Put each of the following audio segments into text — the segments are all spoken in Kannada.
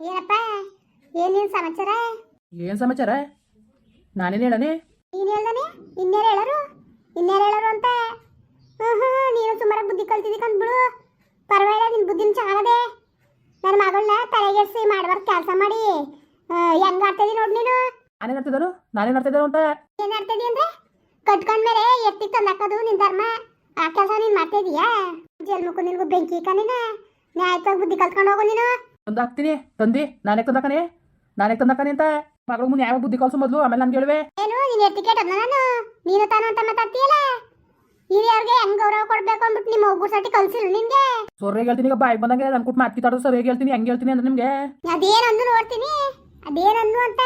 ಏನಪ್ಪ? ಏನೇನ್ ಸಮಾಚಾರ? ಏನ್ ಸಮಾಚಾರ? ನಾನೇನು ಹೇಳನೆ? ನೀನು ಹೇಳ್ದಾನೆ? ಇನ್ಯಾರು ಹೇಳರು? ಇನ್ಯಾರು ಹೇಳರು ಅಂತ? ಹ್ಞೂ ನೀನು ಸುಮಾರಾಗಿ ಬುದ್ಧಿ ಕಲ್ತಿದ್ದೀಕ ಅಂದ್ಬಿಡು ಪರವಾಗಿಲ್ಲ ನಿನ್ ಬುದ್ಧಿನ ಚೆನ್ನಾಗದೆ. ನನ್ನ ಮಗಳನ್ನ ತಲೆಗೆಡ್ಸಿ ಮಾಡ್ಬಾರ್ದು ಕೆಲಸ ಮಾಡಿ. ಹೆಂಗ್ ಆಡ್ತಿದಿ ನೋಡಿ ನೀನು. ನಾನೇನ್ ಆಡ್ತಿದ್ದಾರು? ನಾನೇನ್ ಆಡ್ತಿದ್ದಾರು ಅಂತ? ಏನ್ ಆಡ್ತಿದ್ದಿ ಅಂದ್ರೆ? ಕಟ್ಕೊಂಡ್ಮೇಲೆ ಎತ್ತಿಗೆ ತಂದಾಕದು ನಿನ್ ಧರ್ಮ? ಆ ಕೆಲಸ ನೀನ್ ಮಾಡ್ತಿದೀಯಾ ಜಲ್ಮುಕು ನಿನ್ಗೂ ಬೆಂಕಿ ಕಣ್ಣಿನ ನ್ಯಾಯಕ್ಕಾಗಿ ನ್ಯಾಯವಾಗಿ ಬುದ್ಧಿ ಕಲ್ತ್ಕೊಂಡು ಹೋಗು ನೀನು. ತಂದು ತಂದಿ ತಂದು ನಾನೇ ತಂದಾಕನೆ ನಾನೇ ತಂದಾಕನೆ ಅಂತ. ಮಗಳ ಮುಂದೆ ಯಾವಾಗ ಬುದ್ಧಿ ಕಲ್ಸು ಮೊದಲು ಆಮೇಲೆ ನಮ್ಗೆ ಹೇಳುವೆ. ಏನು ನೀನ್ ಟಿಕೆಟ್ ನಾನು? ನೀನು ತಾನು ಅಂತ ಮಾತಾಡ್ತೀಯಲ್ಲ? ಹಿರಿಯವ್ರಿಗೆ ಹೆಂಗ್ ಗೌರವ ಕೊಡ್ಬೇಕು ಅಂದ್ಬಿಟ್ಟು ನಿಮ್ಮ ಒಬ್ಬರು ಸತಿ ಕಲ್ಸಿಲ್ಲ ನಿನ್ಗೆ? ಸೊರ್ರೆ ಹೇಳ್ತೀನಿ ಈಗ ಬಾಯಿಗೆ ಬಂದಂಗೆ ನನ್ನ ಕುಟ್ ಮಾತು ಸರ್ ಹೇಗೆ ಹೇಳ್ತೀನಿ ಹೆಂಗೆ ಹೇಳ್ತೀನಿ ಅಂದ್ರೆ ನಿಮಗೆ? ಅದೇನಂದು ನೋಡ್ತೀನಿ. ಅದೇನಂದು ಅಂತ.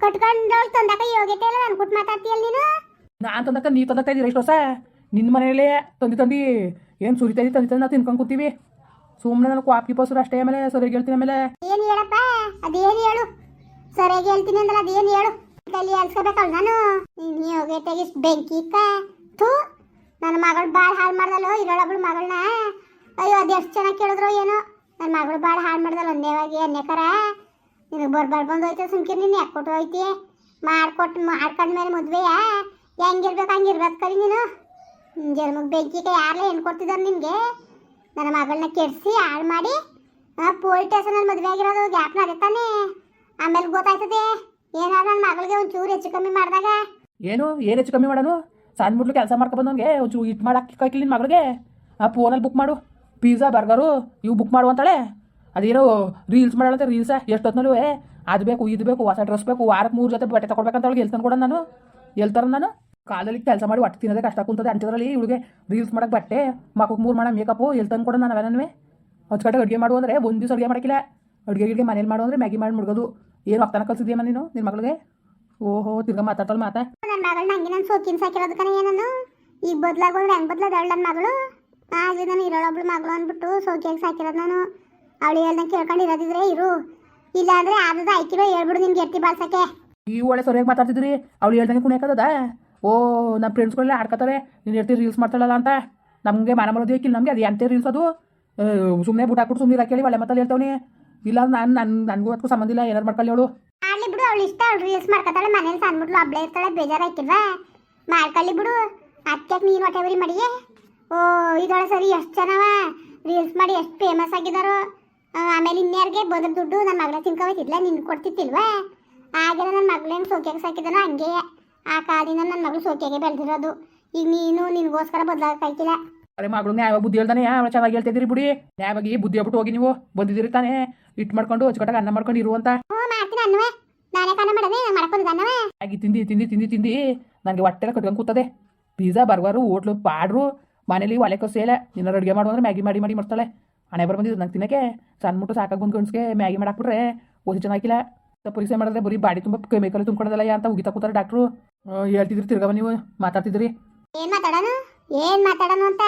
ಕಟ್ಕೊಂಡೋಳ್ ತಂದಾಕ ಯೋಗ್ಯತೆ ಇಲ್ಲ ನನ್ ಕೊಟ್ಟು ಮಾತಾಡ್ತೀಯಲ್ಲ ನೀನು? ನಾನು ತಂದಕ್ಕ ನೀ ತಂದಕ್ಕ ಇದ್ದೀರ ಎಷ್ಟು ಹೊಸ ನಿನ್ನ ಮನೆಯಲ್ಲೇ ತಂದಿ ತಂದಿ ಏನು ಸುರಿತಾ ಇದ್ದಿ ತಂದಿ ತಂದು ನಾವು ತಿನ್ಕೊಂಡು ಕೂತೀವಿ. ಸುಮ್ಮನೆ ನಾನು ಕ್ವಾಪಿ ಪಸರು ಅಷ್ಟೇ ಆಮೇಲೆ ಸರಿಯಾಗಿ ಹೇಳ್ತೀನಿ ಆಮೇಲೆ. ಏನ್ ಹೇಳಪ್ಪ? ಅದೇನ್ ಹೇಳು? ಸರಿಯಾಗಿ ಹೇಳ್ತೀನಿ ಅಂದ್ರೆ ಅದೇನು ಹೇಳು? ಕೈಲಿ ಅಲ್ಸ್ಕೋಬೇಕಲ್ಲ ನಾನು. ನೀ ಯೋಗ್ಯತೆಗೆ ಇಷ್ಟ್ ಬೆಂಕಿ ಥೂ, ನನ್ನ ಮಗಳು ಭಾಳ ಹಾಳು ಮಾಡ್ದಲ್ಲೋ, ಇರೋಳೊಬ್ಳು ಮಗಳನ್ನ ಅಯ್ಯೋ, ಅದು ಎಷ್ಟು ಚೆನ್ನಾಗಿ ಕೇಳಿದ್ರು ಏನೋ. ನನ್ನ ಮಗಳು ಭಾಳ ಹಾಳು ಮಾಡ್ದಲ್ಲ ಒಂದೇವಾಗಿ ಅನ್ಯಕರ ನಿನಗೆ ಬರ್ಬಾರ್ದು ಬಂದು ಹೋಯ್ತು ಸುಮ್ಕಿರ್ ನೀನು ಯಾಕೆ ಕೊಟ್ಟು ಹೋಯ್ತಿ ಮಾಡ್ಕೊಟ್ಟು ಮಾಡ್ಕೊಂಡ್ಮೇಲೆ ಮದ್ವೆಯ? ಹೆಂಗಿರ್ಬೇಕು, ಹಂಗಿರ್ಬೇಕು ಕರಿ ನೀನು. ಜನ್ಮಕ್ಕೆ ಬೆಂಕಿಗೆ ಯಾರೇ ಹೆಣ್ಣು ಕೊಡ್ತಿದ್ದಾರೆ ನಿನಗೆ? ನನ್ನ ಮಗಳನ್ನ ಕೆಡಿಸಿ ಹಾಳು ಮಾಡಿ ಪೊಲೀಸ್ ಸ್ಟೇಷನಲ್ಲಿ ಮದುವೆ ಆಗಿರೋದು ಗ್ಯಾಪ್ನ ಅದೇ ತಾನೇ. ಆಮೇಲೆ ಗೊತ್ತಾಯ್ತದೆ, ಏನಾದ್ರು ನನ್ನ ಮಗಳಿಗೆ ಒಂಚೂರು ಹೆಚ್ಚು ಕಮ್ಮಿ ಮಾಡಿದಾಗ. ಏನು? ಏನು ಹೆಚ್ಚು ಕಮ್ಮಿ ಮಾಡೋನು? ಸಣ್ಣ ಮುಟ್ಲು ಕೆಲಸ ಮಾಡ್ಕೊ ನನಗೆ ಒಂಚೂ ಇಟ್ಟು ಮಾಡಕ್ಕೆ ನಿನ್ನ ಮಗಳಿಗೆ. ಆ ಫೋನಲ್ಲಿ ಬುಕ್ ಮಾಡು. ಪಿಜ್ಜಾ ಬರ್ಗರು ಇವು ಬುಕ್ ಮಾಡು ಅಂತಾಳೆ. ಅದೇನೋ ರೀಲ್ಸ್ ಮಾಡೋಣ ರೀಲ್ಸ ಎಷ್ಟು ಹೊತ್ನಲ್ಲೂ ಅದು ಬೇಕು, ಇದು ಬೇಕು, ಹೊಸ ಡ್ರೆಸ್ ಬೇಕು ವಾರಕ್ಕೆ ಮೂರು ಜೊತೆ ಬಟ್ಟೆ ತಗೊಳ್ಬೇಕಂತ ಅವಳಿಗೆ ಎಲ್ಲಿ ತಂದ್ಕೊಡ ನಾನು. ಎಲ್ತಾರ ನಾನು? ಕಾಲಲ್ಲಿ ಕೆಲಸ ಮಾಡಿ ಒಟ್ಟು ತಿನ್ನೋದೇ ಕಷ್ಟ ಕುಂತದೆ. ಅಂತಿದ್ರಲ್ಲಿ ಇವಳಿಗೆ ರೀಲ್ಸ್ ಮಾಡಕ್ಕೆ ಬಟ್ಟೆ ಮಕ್ಕಳಿಗೆ ಮೂರು ಮಾಡೋ ಮೇಕಪ್ಪು ಎಲ್ಲಿ ತಂದು ಕೊಡೋ ನಾನು ಅವೇನವೇ ಹೊಚ್ಕಟ್ಟೆ ಅಡುಗೆ ಮಾಡು ಅಂದರೆ ಒಂದು ದಿವಸ ಅಡುಗೆ ಮಾಡೋಕ್ಕಿಲ್ಲ. ಅಡುಗೆ ಗಿಡ್ಗೆ ಮನೇಲಿ ಮಾಡು ಅಂದರೆ ಮ್ಯಾಗಿ ಮಾಡಿ ಮುಡ್ಗೋದು. ಏನು ಹೋಗ್ತಾನೆ ಕಲ್ಸಿದ್ಯಮ್ಮ ನೀನು ನಿನ್ನ ಮಗಳಿಗೆ? ಓಹೋ ತಿರ್ಗಾ ಮಾತಾಡ್ತಾಳೆ ಮಾತಾ. ನನ್ನ ಮಗಳನ್ನ ಹಂಗೆ ನಾನು ಸೋಕಿನ ಸಾಕಿರೋದು ಕಣ ಏನನ್ನು? ಈಗ ಬದಲಾಗೋಳು ಹೆಂಗೆ ಬದಲಾದಳು ನನ್ನ ಮಗಳು. ಆಗಲಿ ನಾನು ಇರೋಳೊಬ್ಳು ಮಗಳು ಅಂದ್ಬಿಟ್ಟು ಸೋಕಿಯಾಗಿ ಸಾಕಿರೋದು ನಾನು. ಅವಳು ಹೇಳ್ದಂಗೆ ಕೇಳ್ಕೊಂಡು ಇರೋದಿದ್ರೆ ಇರು. ಇಲ್ಲ ಅಂದರೆ ಆದದ ಆಯ್ಕಿರೋ ಹೇಳ್ಬಿಡು ನಿನ್ಗೆ ಎತ್ತಿ ಬಾಳ್ಸಕ್ಕೆ. ಈ ಒಳ್ಳೆ ಸರಿಯಾಗಿ ಮಾತಾಡ್ತಿದ್ರಿ. ಅವಳು ಹೇಳ್ದಂಗೆ ಕುಣಿಯಾಕದ ಓ ನಮ್ಮ ಫ್ರೆಂಡ್ಸ್ಗಳೆಲ್ಲ ಆಡ್ಕೊತಾರೆ ನೀನು ಹೇಳ್ತೀರಿ ರೀಲ್ಸ್ ಮಾಡ್ತಾಳಲ್ಲ ಅಂತ. ನಮಗೆ ಮನ ಮಾಡೋದು ಏಕಿಲ್ಲ ನಮಗೆ, ಅದು ಎಂತೆ ರೀಲ್ಸ್ ಅದು. ಸುಮ್ಮನೆ ಬುಟ್ ಹಾಕ್ಬಿಟ್ಟು ಸುಮ್ಮನೆ ಕೇಳಿ ಒಳ್ಳೆ ಮತ್ತಲ್ಲಿ ಹೇಳ್ತಾವನಿ. ಇಲ್ಲ, ನಾನು ನನ್ನ ನನಗೂ ಅದಕ್ಕೂ ಸಂಬಂಧ ಇಲ್ಲ ಏನಾರು ಮಾಡ್ಕೊಳ್ಳಿ ಅವಳು. ಅಲ್ಲಿ ಬಿಡು, ಅವಳು ಇಷ್ಟ, ಅವಳು ರೀಲ್ಸ್ ಮಾಡ್ಕೊತಾಳೆ ಮನೇಲಿ ಸಣ್ಣ ಒಬ್ಳೆ ಇರ್ತಾಳೆ ಬೇಜಾರಾಯ್ತಿಲ್ವಾ ಮಾಡ್ಕೊಳ್ಳಿ ಬಿಡು ಅದಕ್ಕೆ ನೀನು ಹೊಟ್ಟೆ ಮಾಡಿಯೇ? ಓ ಇದೊಳ ಸರಿ ಎಷ್ಟು ಜನವ? ರೀಲ್ಸ್ ಮಾಡಿ ಎಷ್ಟು ಫೇಮಸ್ ಆಗಿದಾರೋ? ಆಮೇಲೆ ಇನ್ಯಾರಿಗೆ? ಬಂದ್ರ ದುಡ್ಡು ನನ್ನ ಮಗಳ ತಿನ್ಕೋಬೇಕಿದ್ಲ ನಿನ್ ಕೊಡ್ತಿತ್ತಿಲ್ವಾ ಆಗೆಲ್ಲ ನನ್ನ ಮಗಳೇನು ಸೋಕೆಗೆ ಸಾಕಿದನೋ ಹಂಗೆ ಆ ಕಾಲಿನ ನನ್ನ ಮಗಳು ಸೋಕೆಗೆ ಬೆಳೆದಿರೋದು. ಈಗ ನೀನು ನಿನಗೋಸ್ಕರ ಬದಲಾಗಿಲ್ಲ ಅರೆ ಮಗಳು ನ್ಯಾಯ ಬುದ್ಧಿ ಹೇಳ್ತಾನೆ. ಯಾವ ಚೆನ್ನಾಗಿ ಹೇಳ್ತಿದ್ದೀರಿ ಬಿಡಿ. ನ್ಯಾಯವಾಗಿ ಬುದ್ಧಿ ಹೋಗ್ಬಿಟ್ಟು ಹೋಗಿ ನೀವು. ಬಂದಿದ್ದೀರಿ ತಾನೆ. ಇಟ್ಟು ಮಾಡ್ಕೊಂಡು ಅಚ್ಚುಕಟ್ಟಾಗಿ ಅನ್ನ ಮಾಡ್ಕೊಂಡು ಇರುವಂತ ಹ್ಞೂ ಮಾಡ್ತೀನಿ ಅನ್ನುವೆ. ನಾನೇ ಕನ್ನ ಮಾಡದೆ ನಾನು ಮಾಡ್ಕೊಂಡು ಅನ್ನವೆ. ಆಗಿ ತಿಂದು ತಿಂದು ತಿಂದು ತಿಂದು. ನನಗೆ ಹೊಟ್ಟೆಲ್ಲ ಕಟ್ಕೊಂಡು ಕೂತದೆ. ಪಿಜ್ಜಾ ಬರ್ಗರು ಹೋಟ್ಲು ಪಾಡ್ರು. ಮನೇಲಿ ಒಲೆ ಕೊಸೆಯಲ್ಲ ನಿನ್ನ ಅಡುಗೆ ಮಾಡು ಅಂದ್ರೆ ಮ್ಯಾಗಿ ಮಾಡಿ ಮಾಡಿ ಮಾಡ್ತಾಳೆ. ಹಣೆ ಬರ ಬಂದಿದ್ದು ನಂಗೆ ತಿನ್ನಕ್ಕೆ. ಸಣ್ಣ ಮುಟ್ಟು ಸಾಕಾಗಿ ಬಂದು ಗಂಡ್ಸ್ಗೆ ಮ್ಯಾಗಿ ಮಾಡಾಕ್ಬಿಟ್ರೆ ಓದಿ ಚೆನ್ನಾಗಿಲ್ಲ. ಪರೀಕ್ಷೆ ಮಾಡಿದ್ರೆ ಬರೀ ಬಾಡಿ ತುಂಬ ಕೆಮಿಕಲ್ ತುಂಬ್ಕೊಡೋದಲ್ಲ ಅಂತ ಉಗಿತಾ ಕೂತಾರೆ ಡಾಕ್ಟ್ರು ಹೇಳ್ತಿದ್ರಿ ತಿರ್ಗವ ನೀವು ಮಾತಾಡ್ತಿದ್ರಿ. ಏನ್ ಮಾತಾಡೋನು? ಏನ್ ಮಾತಾಡೋನು ಅಂತ?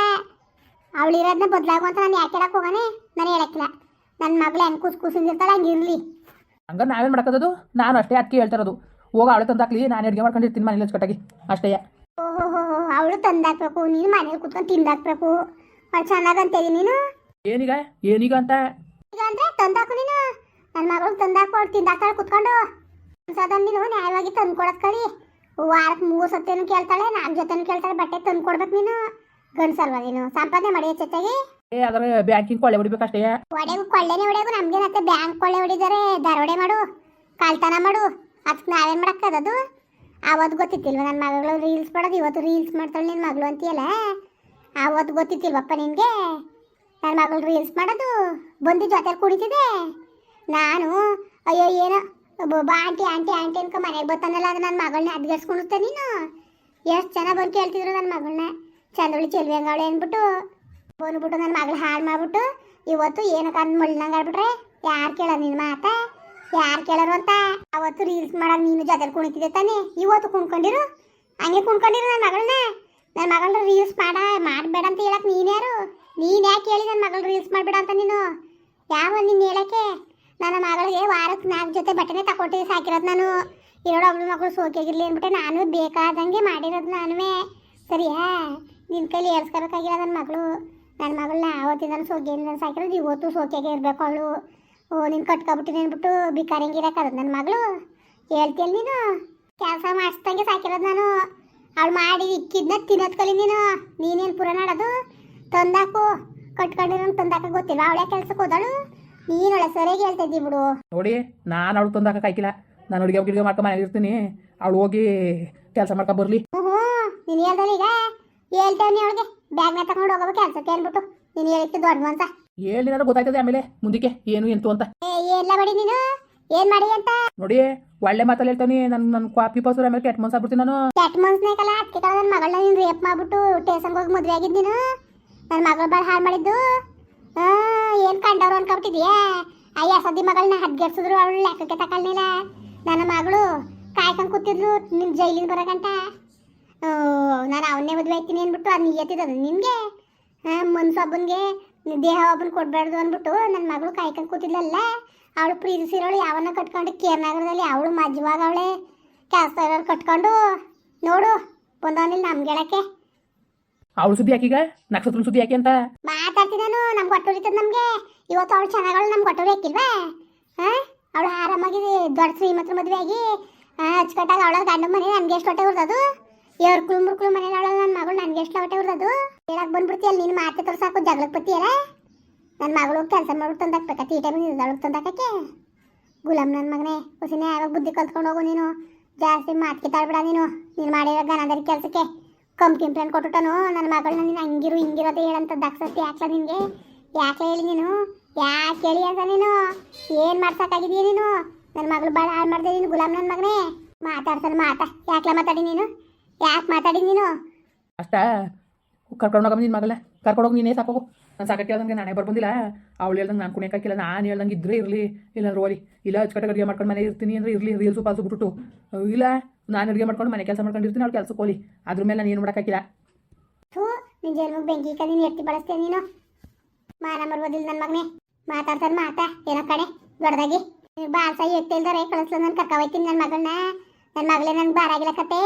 ಅವಳಿರೋದನ್ನ ಬದಲಾಗು ಅಂತ ನಾನು ಯಾಕೆ ಹೋಗಾನೆ? ನಾನು ಹೇಳಕ್ಕಿಲ್ಲ. ನನ್ನ ಮಗಳು ಹೆಂಗ್ ಕುಸ್ ಕೂಸಿಂದಿರ್ತಾಳೆ ಹಂಗೆ ಇರ್ಲಿ. ಹಂಗ ನಾವೇನು ಮಾಡ್ಕೋದು ನಾನು ಅಷ್ಟೇ ಅದಕ್ಕೆ ಹೇಳ್ತಾರದು ಹೋಗ ಅವಳು ತಂದಾಕ್ಲಿ ನಾನು ಅಡುಗೆ ಮಾಡ್ಕೊಂಡಿರ್ತೀನಿ ಮನೇಲಿ ಕಟ್ಟಾಗಿ ಅಷ್ಟೇ. ಓಹೋ ಅವಳು ತಂದಾಕ್ಬೇಕು ನೀನು ಮನೇಲಿ ಕುತ್ಕೊಂಡು ತಿಂದಾಕ್ಬೇಕು. ಅವಳು ಚೆನ್ನಾಗಂತೇಳಿ ನೀನು? ಏನೀಗ? ಏನೀಗ ಅಂತ? ಈಗ ಅಂದ್ರೆ ತಂದಾಕು ನೀನು? ನನ್ನ ಮಗಳು ತಂದಾಕು ಅವಳು ತಿಂದಾಕ್ತಾಳೆ ಕುತ್ಕೊಂಡು. ಅನ್ಸೋದನ್ ನೀನು ನ್ಯಾಯವಾಗಿ ತಂದು ವಾರಕ್ಕೆ ಮೂರು ಸತ್ತೇನು ಕೇಳ್ತಾಳೆ ನಾಲ್ಕು ಜೊತೆನೂ ಕೇಳ್ತಾಳೆ ಬಟ್ಟೆ ತಂದು ಕೊಡ್ಬೇಕು ನೀನು. ಗಂಡ್ಸಲ್ವಾ ನೀನು? ಸಂಪಾದನೆ ಮಾಡಿ ಜೊತೆಗೆ ಏ ಅದರ ಬ್ಯಾಂಕಿಂಗ್ ಕೊಳ್ಳೆ ಹೊಡಿಬೇಕು ಅಷ್ಟೇ. ಒಡೆಗೂ ಕೊಳ್ಳೆನೇ ಒಡೆಗೂ ನಮ್ಗೇನತ್ತೆ ಬ್ಯಾಂಕ್ ಕೊಳ್ಳೆ ಹೊಡಿದಾರೆ ದರೋಡೆ ಮಾಡು ಕಾಲ್ತನ ಮಾಡು. ಅದಕ್ಕೆ ನಾವೇನ್ ಮಾಡಕ್ಕದದು ಆವತ್ತು ಗೊತ್ತಿತ್ತಿಲ್ವ ನನ್ನ ಮಗಳು ರೀಲ್ಸ್ ಮಾಡೋದು ಇವತ್ತು ರೀಲ್ಸ್ ಮಾಡ್ತಾಳೆ ನಿನ್ನ ಮಗಳು ಅಂತೀಯಲ್ಲ? ಆವತ್ತು ಗೊತ್ತಿತ್ತಿಲ್ವಪ್ಪ ನಿನಗೆ? ನನ್ನ ಮಗಳು ರೀಲ್ಸ್ ಮಾಡೋದು ಬಂದು ಜೊತೆಲಿ ಕುಡಿತಿದೆ. ನಾನು ಅಯ್ಯೋ ಏನೋ ಒಬ್ಬ ಆಂಟಿ ಆಂಟಿ ಆಂಟಿ ಅನ್ಕೊ ಮನೆಗೆ ಬರ್ತಾನಲ್ಲ, ಅದು ನನ್ನ ಮಗಳನ್ನ ಅದ್ಗರ್ಸ್ಕೊಂಡಿರ್ತೆ ನೀನು? ಎಷ್ಟು ಜನ ಬಂದು ಕೇಳ್ತಿದ್ರು ನನ್ನ ಮಗಳನ್ನ ಚಂದ್ರಳಿ ಚೆಲ್ವಿ ಹಂಗಾವಳೆ ಅಂದ್ಬಿಟ್ಟು ಬಂದ್ಬಿಟ್ಟು ನನ್ನ ಮಗಳು ಹಾಳು ಮಾಡ್ಬಿಟ್ಟು, ಇವತ್ತು ಏನಕ್ಕೆ ಅಂದ್ ಮುಳ್ಳಂಗೆ ಆಡ್ಬಿಟ್ರೆ? ಯಾರು ಕೇಳೋ ನಿನ್ನ ಮಾತ? ಯಾರು ಕೇಳೋರು ಅಂತ? ಅವತ್ತು ರೀಲ್ಸ್ ಮಾಡೋಕೆ ನೀನು ಜೊತೆಲಿ ಕುಣಿತಿದ್ದೆ ತಾನೆ? ಇವತ್ತು ಕುಣ್ಕೊಂಡಿರು? ಹಂಗೆ ಕುಣ್ಕೊಂಡಿರು ನನ್ನ ಮಗಳನ್ನ ನನ್ನ ಮಗಳನ್ನ ರೀಲ್ಸ್ ಮಾಡ, ಮಾಡಬೇಡ ಅಂತ ಹೇಳಕ್ಕೆ ನೀನು ಯಾರು? ನೀನು ಯಾಕೆ ಹೇಳಿ ನನ್ನ ಮಗಳು ರೀಲ್ಸ್ ಮಾಡಬೇಡ ಅಂತ ನೀನು? ಯಾವ ನಿನ್ನ ಹೇಳಕ್ಕೆ? ನನ್ನ ಮಗಳಿಗೆ ವಾರಕ್ಕೆ ನಾಲ್ಕು ಜೊತೆ ಬಟ್ಟೆನೆ ತಗೊಟ್ಟು ಸಾಕಿರೋದು ನಾನು. ಎರಡು ಅವಳು ಮಗಳು ಸೋಕಿಯಾಗಿರ್ಲಿ ಅಂದ್ಬಿಟ್ಟು ನಾನು ಬೇಕಾದಂಗೆ ಮಾಡಿರೋದು ನಾನುವೇ. ಸರಿಯಾ? ನಿನ್ನ ಕೈಲಿ ಏರ್ಸ್ಕೋಬೇಕಾಗಿಲ್ಲ ನನ್ನ ಮಗಳು. ನನ್ನ ಮಗಳನ್ನ ಆವತ್ತಿಂದ ಸೋಕಿಯಿಂದ ಸಾಕಿರೋದು ಇವತ್ತು ಸೋಕಿಯಾಗೆ ಇರಬೇಕು ಅವಳು. ಓ, ನೀನು ಕಟ್ಕೊಬಿಟ್ಟಿನಿ ಅಂದ್ಬಿಟ್ಟು ಬಿಕಾರಿಂಗಿರಕ್ಕದ ನನ್ನ ಮಗಳು? ಹೇಳ್ತೀಯಲ್ಲ ನೀನು? ಕೆಲಸ ಮಾಡಿಸ್ದಂಗೆ ಸಾಕಿರೋದು ನಾನು. ಅವಳು ಮಾಡಿ ಇಕ್ಕಿದ್ನ ತಿನ್ನೋದು ಕಲಿ ನೀನು. ನೀನೇನು ಪುರ ನಾಡೋದು ತಂದಾಕು. ಕಟ್ಕೊಂಡಿರೋ ತಂದಾಕ ಗೊತ್ತಿಲ್ಲ ಅವಳ ಕೆಲಸಕ್ಕೆ ಹೋದಳು? ನೀನು ಒಳ್ಳೆ ಸರಿಯಾಗಿ ಹೇಳ್ತಾ ಇದ್ದಿ ಬಿಡು. ನೋಡಿ ನಾನು ಅವಳು ತಂದಾಕ ಕಾಯ್ಕಿಲ್ಲ ನಾನು ಅಡುಗೆ ಹುಡುಗಿ ಮಾಡ್ಕೊಂಡು ಮನೇಲಿ ಇರ್ತೀನಿ. ಅವಳು ಹೋಗಿ ಕೆಲಸ ಮಾಡ್ಕೊ ಬರ್ಲಿ. ಹ್ಞೂ ನೀನು ಹೇಳ್ದಲ್ಲ ಈಗ? ಹೇಳ್ತೇವೆ ಅವಳಿಗೆ. ಬ್ಯಾಗ್ನ ತಗೊಂಡು ಹೋಗಬೇಕು ಕೆಲಸಕ್ಕೆ ಅಂದ್ಬಿಟ್ಟು. ನೀನು ಹೇಳಿದ್ದು ದೊಡ್ಡ ಅಂತ ಹೇಳಿ ನನಗೆ ಗೊತ್ತಾಯ್ತದೆ ಆಮೇಲೆ? ಮುಂದಕ್ಕೆ ಏನು ಎಂತು ಅಂತ. ಏ ಎಲ್ಲ ಮಾಡಿ ನೀನು? ಏನ್ ಮಾಡಿ ಅಂತ? ನೋಡಿ ಒಳ್ಳೆ ಮಾತಲ್ಲಿ ಹೇಳ್ತಾನೆ. ನನ್ನ ನನ್ನ ಕಾಪಿ ಪಾಸು ಆಮೇಲೆ ಕೆಟ್ಟ ಮನ್ಸ್ ಆಗ್ಬಿಡ್ತೀನಿ ನಾನು. ಕೆಟ್ಟ ಮನ್ಸ್ನಾಕಲ್ಲ ಅದಕ್ಕೆ ನನ್ನ ಮಗಳನ್ನ ನೀನು ರೇಪ್ ಮಾಡ್ಬಿಟ್ಟು ಸ್ಟೇಷನ್ಗೆ ಹೋಗಿ ಮದುವೆ ಆಗಿದ್ದು ನೀನು? ನನ್ನ ಮಗಳ ಭಾಳ ಹಾಳು ಮಾಡಿದ್ದು? ಏನ್ ಕಂಡವ್ರು ಅನ್ಕೊಬಿಟ್ಟಿದ್ಯಾ? ಅಯ್ಯ, ಸದ್ದಿ ಮಗಳನ್ನ ಹದ್ಗೆಡ್ಸಿದ್ರು ಅವಳು ಲೆಕ್ಕಕ್ಕೆ ತಗೊಳ್ಲಿಲ್ಲ ನನ್ನ ಮಗಳು ಕಾಯ್ಕೊಂಡು ಕೂತಿದ್ಲು ನಿಮ್ ಜೈಲಿಂದ ಓ, ನಾನು ಅವನ್ನೇ ಮದುವೆ ಆಯ್ತೀನಿ ಅಂದ್ಬಿಟ್ಟು ಅದು ನಿಯತ್ತಿದ ನಿನ್ಗೆ ಮನ್ಸೊಬ್ಬನ್ಗೆ ದೇಹ ಒಬ್ಬನ್ ಕೊಡ್ಬಾರ್ದು ಅಂದ್ಬಿಟ್ಟು ನನ್ನ ಮಗಳು ಕಾಯ್ಕೊಂಡು ಕೂತಿದ್ಲಲ್ಲ? ಅವಳು ಪ್ರೀತಿಸಿರೋಳು ಯಾವನ್ನ ಕಟ್ಕೊಂಡು ಕೇರ್ನಗರದಲ್ಲಿ ಅವಳು ಮಜ್ವಾಗ ಅವಳೆ. ಕೆಲಸ ಕಟ್ಕೊಂಡು ನೋಡು ಬಂದವನಿಲ್ಲ ನಮ್ಗೆ ಹೇಳಕ್ಕೆ ಅವಳು ಸುದ್ದಿ ಹಾಕಿಗ ನಕ್ಷತ್ರ ಸುದ್ದಿ ಹಾಕಿ ಅಂತ? ಮಾತಾಡ್ತೀನಿ ನಾನು ನಮ್ಗೆ ಹೊಟ್ಟುರಿತದ ನಮಗೆ. ಇವತ್ತು ಅವಳು ಚೆನ್ನಾಗಳು ನಮ್ಗೆ ಕೊಟ್ಟೂರಿ ಹಾಕಿಲ್ವಾ? ಅವಳು ಆರಾಮಾಗಿ ದೊಡ್ಡ ಶ್ರೀಮಂತರ ಮದುವೆ ಆಗಿ ಅಚ್ಚುಕಟ್ಟಾಗಿ ಅವಳ ಗಂಡ ಮನೆ ನನಗೆ ಎಷ್ಟು ಹೊಟ್ಟೆ ಉರ್ದದು? ಕುಳು ಮುರ್ಕುಳು ಮನೆ ಅವಳ ನನ್ನ ಮಗಳು ನನಗೆ ಎಷ್ಟು ಹೊಟ್ಟೆ ಉರ್ದದು? ಹೇಳಕ್ ಬಂದ್ಬಿಡ್ತೀಯಲ್ಲ ನೀನು ಮಾತೆ ತೋರ್ಸಾಕು ಜಗಳಕ್ಕೆ ಬತ್ತೀಯಲ್ಲ ನನ್ನ ಮಗಳು ಕೆಲಸ ಮಾಡ್ಬಿಟ್ಟು ತಂದಾಕ್ಬೇಕತ್ತಿ ಈ ಟೈಮ್ ನಿಲ್ದೊಳಗೆ ತಂದಾಕಕ್ಕೆ? ಗುಲಾಮ್ ನನ್ನ ಮಗನೇ ಹೊಸಿನೇ ಯಾವಾಗ ಬುದ್ಧಿ ಕಲ್ತ್ಕೊಂಡು ಹೋಗು ನೀನು. ಜಾಸ್ತಿ ಮಾತು ತಾಳ್ಬಿಡ ನೀನು. ನೀನು ಮಾಡಿರೋ ಗಣದರಿ ಕೆಲಸಕ್ಕೆ. ಕಮ್ ಕಂಪ್ಲೇಂಟ್ ಕೊಟ್ಟುಟನು ನನ್ನ ಮಗಳನ್ನ ನೀನು ಹಂಗಿರು, ಹಿಂಗಿರೋದು ಹೇಳಂತ ದಕ್ಸತ್ತಿ ಯಾಕ್ಲ ನಿನಗೆ? ಯಾಕೆ ಹೇಳಿ ನೀನು? ಯಾಕೆ ಹೇಳಿ ಅಂತ ನೀನು? ಏನು ಮಾಡ್ಸಕ್ಕಾಗಿದೀಯ ನೀನು? ನನ್ನ ಮಗಳು ಭಾಳ ಹಾಳು ಮಾಡಿದೆ ನೀನು, ಗುಲಾಮ್ ನನ್ನ ಮಗನೇ. ಮಾತಾಡ್ತಾನೆ ಮಾತಾ. ಯಾಕ್ಲ ಮಾತಾಡಿ ನೀನು? ಯಾಕೆ ಮಾತಾಡಿ ನೀನು? ಅಷ್ಟ. ಕರ್ಕೊಂಡು ಹೋಗಮ್ಮ ನಿನ್ನ ಮಗಳೇ ಕರ್ಕೊಂಡೋಗಿ ನೀನೇ ಸಾಕೋಗು ನಾನು ಸಾಕಕ್ಕೆ ಹೇಳ್ದಂಗೆ ನಾನೇ ಬರ್ಬಂದಿಲ್ಲ. ಅವಳು ಹೇಳ್ದಂಗೆ ನಾನು ಕುಣಿಯಕ್ಕಾಗಿಲ್ಲ ನಾನು ಹೇಳ್ದಂಗೆ ಇದ್ರೆ ಇರಲಿ. ಇಲ್ಲ ರೋಲಿ. ಇಲ್ಲ ಅಚ್ಚುಕಟ್ಟಾಗಿ ಅಡುಗೆ ಮಾಡ್ಕೊಂಡು ಮನೆ ಇರ್ತೀನಿ ಅಂದರೆ ಇರಲಿ. ರೀಲ್ಸು, ಪಾಲ್ಸು ಬಿಟ್ಬಿಟ್ಟು. ಇಲ್ಲ. ನಾನು ಅಡುಗೆ ಮಾಡ್ಕೊಂಡು ಮನೆ ಕೆಲಸ ಮಾಡ್ಕೊಂಡಿರ್ತೀನಿ ಅವ್ರು ಅವ್ಳು ಕೆಲಸಕ್ಕೆ ಹೋಲಿ ಅದ್ರ ಮೇಲೆ ನಾನು ಏನು ಮಾಡೋಕ್ಕಾಗಿಲ್ಲ. ಥೂ ನಿನ್ ಜನ್ಮಕ್ಕೆ ಬೆಂಕಿ ನೀನು ಎತ್ತಿ ಬಳಸ್ತೀಯ ನೀನು? ಮಾನ ಮರ್ಬೋದಿಲ್ಲ ನನ್ನ ಮಗನೇ. ಮಾತಾಡ್ತಾನೆ ಮಾತಾ ಏನೋ ಕಡೆ ದೊಡ್ಡದಾಗಿ ಬಾಳ್ಸ ಎತ್ತಿ ಇಲ್ದಾರೆ ಕಳಿಸ್ಲ ನಾನು ಕರ್ಕ ಹೋಯ್ತೀನಿ ನನ್ನ ಮಗಳನ್ನ ನನ್ನ ಮಗಳೇ ನನ್ಗೆ ಬಾರಾಗಿಲ್ಲ ಕತೆ.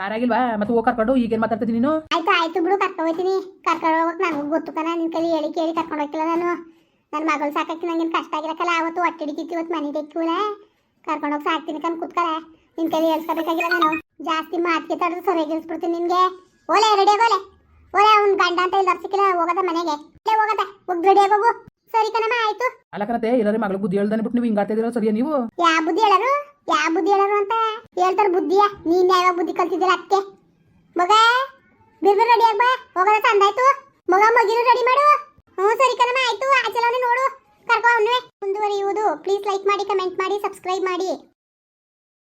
ಬಾರಾಗಿಲ್ವಾ ಮತ್ತೆ ಹೋಗಿ ಕರ್ಕೊಂಡು ಈಗೇನು ಮಾತಾಡ್ತೀನಿ ನೀನು? ಆಯ್ತು ಆಯ್ತು ಬಿಡು ಕರ್ಕ ಹೋಯ್ತೀನಿ. ಕರ್ಕೊಂಡು ಹೋಗಕ್ಕೆ ನನಗೂ ಗೊತ್ತು ಕಣ ನಿನ್ ಕೈಲಿ ಹೇಳಿ ಕೇಳಿ ಕರ್ಕೊಂಡು ಹೋಗಿಲ್ಲ ನಾನು. ನನ್ನ ಮಗಳು ಸಾಕಕ್ಕೆ ನಂಗೇನು ಕಷ್ಟ ಆಗಿರಕ್ಕಲ್ಲ ಅವತ್ತು ಹೊಟ್ಟೆ ಹಿಡಿತಿತ್ತು ಇವತ್ತು ಮನೆ ತೆಕ್ಕೂಲ ಕರ್ಕೊಂಡು ಹೋಗಿ ಸಾಕ್ತೀನಿ ಕಣ್ ಕೂತ್ಕರ ನಿನ್ ಕೈ ಹೇಳ್ಸ್ಕೋಬೇಕಾಗಿಲ್ಲ ನಾನು. ಜಾಸ್ತಿ ಮಾತಿಗೆ ತಡೆದು ಸರಿ ಇಳಿಸ್ಬಿಡ್ತೀನಿ ನಿನ್ಗೆ. ಓಲೆ ರೆಡಿ ಆಗೋಲೆ ಓಲೆ. ಅವ್ನ ಗಂಡ ಅಂತ ಇಲ್ಲಿ ಸಿಕ್ಕಿಲ್ಲ ಹೋಗದ ಮನೆಗೆ. ಇಲ್ಲೇ ಹೋಗದ ಹೋಗ್ ರೆಡಿ ಆಗೋಗು ಸರಿ ಕಣಮ್ಮ ಆಯ್ತು. ಅಲ್ಲ ಕಣತೆ ಇರೋರೆ ಮಗಳು ಬುದ್ಧಿ ಹೇಳ್ದಾನೆ ಬಿಟ್ಟು ನೀವು ಹಿಂಗಾಡ್ತಿದ್ದೀರೋ ಸರಿಯಾ ನೀವು? ಯಾ ಬುದ್ಧಿ ಹೇಳರು? ಯಾ ಬುದ್ಧಿ ಹೇಳರು ಅಂತ ಹೇಳ್ತಾರ ಬುದ್ಧಿಯ. ನೀನ್ ಯಾವ ಬುದ್ಧಿ ಕಲ್ತಿದ್ದೀರ ಅದಕ್ಕೆ ಮಗ ಬಿರ್ಬಿರ್ ರೆಡಿ ಆಗ್ಬಾ ಹೋಗೋದ ತಂದಾಯ್ತು. ಮಗ ಮಗಿನ ರೆಡಿ ಮಾಡು. ಹ್ಞೂ ಸರಿ ಕಣಮ್ಮ ಆಯ್ತು. ಆಚಲವನ್ನ ನೋಡು. ಕರ್ಕೊ ಮುಂದುವರಿಯುವುದು. ಪ್ಲೀಸ್ ಲೈಕ್ ಮಾಡಿ ಕಮೆಂಟ್ ಮಾಡಿ ಸಬ್ಸ್ಕ್ರೈಬ್ ಮಾಡಿ.